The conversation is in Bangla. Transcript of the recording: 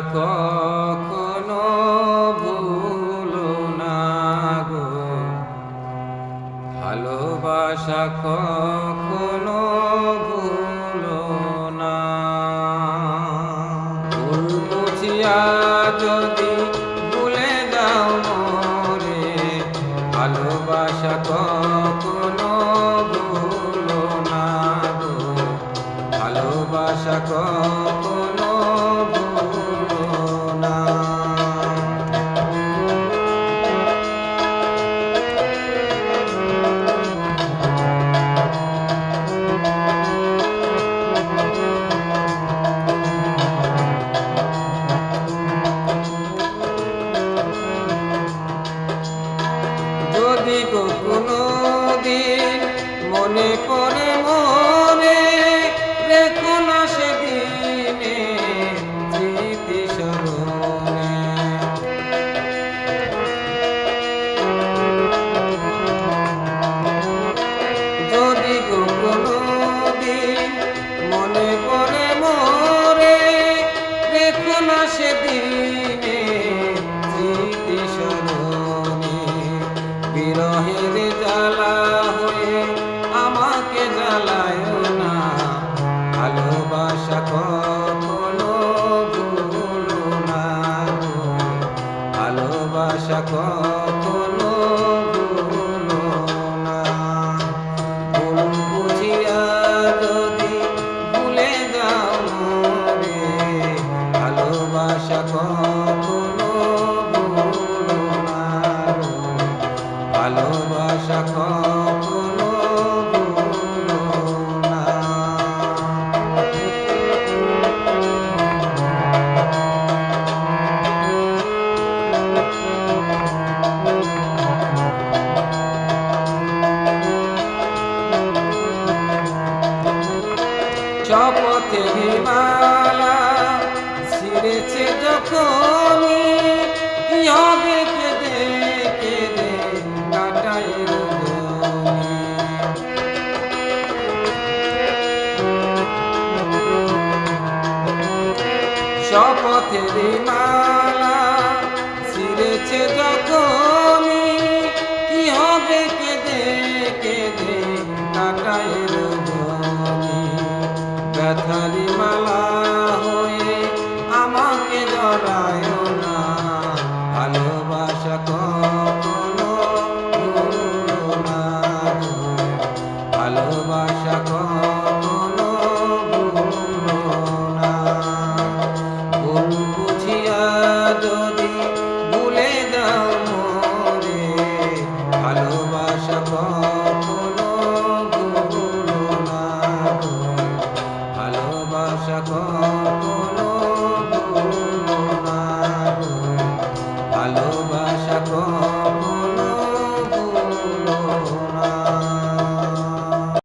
কখনো ভুলো না গো। ভালোবাসা কখনো ভুলো না। ভুল বুঝিয়া যদি পড়ে মনে রেখো না সেদিনে স্মৃতি স্মরণে। যদি গো কোনো দিন মনে পড়ে মোরে ভালোবাসা কখনো ভালোবাসা কখনো। ভালোবাসা কখনো শপথে মালা ছিঁড়েছে যখনই। কি হবে কেঁদে কেঁদে কাটাই শপথের মালা ছিঁড়েছে যখনই। কি হবে কেঁদে কেঁদে কাটাই ব্যথারি মালা ভালোবাসা কর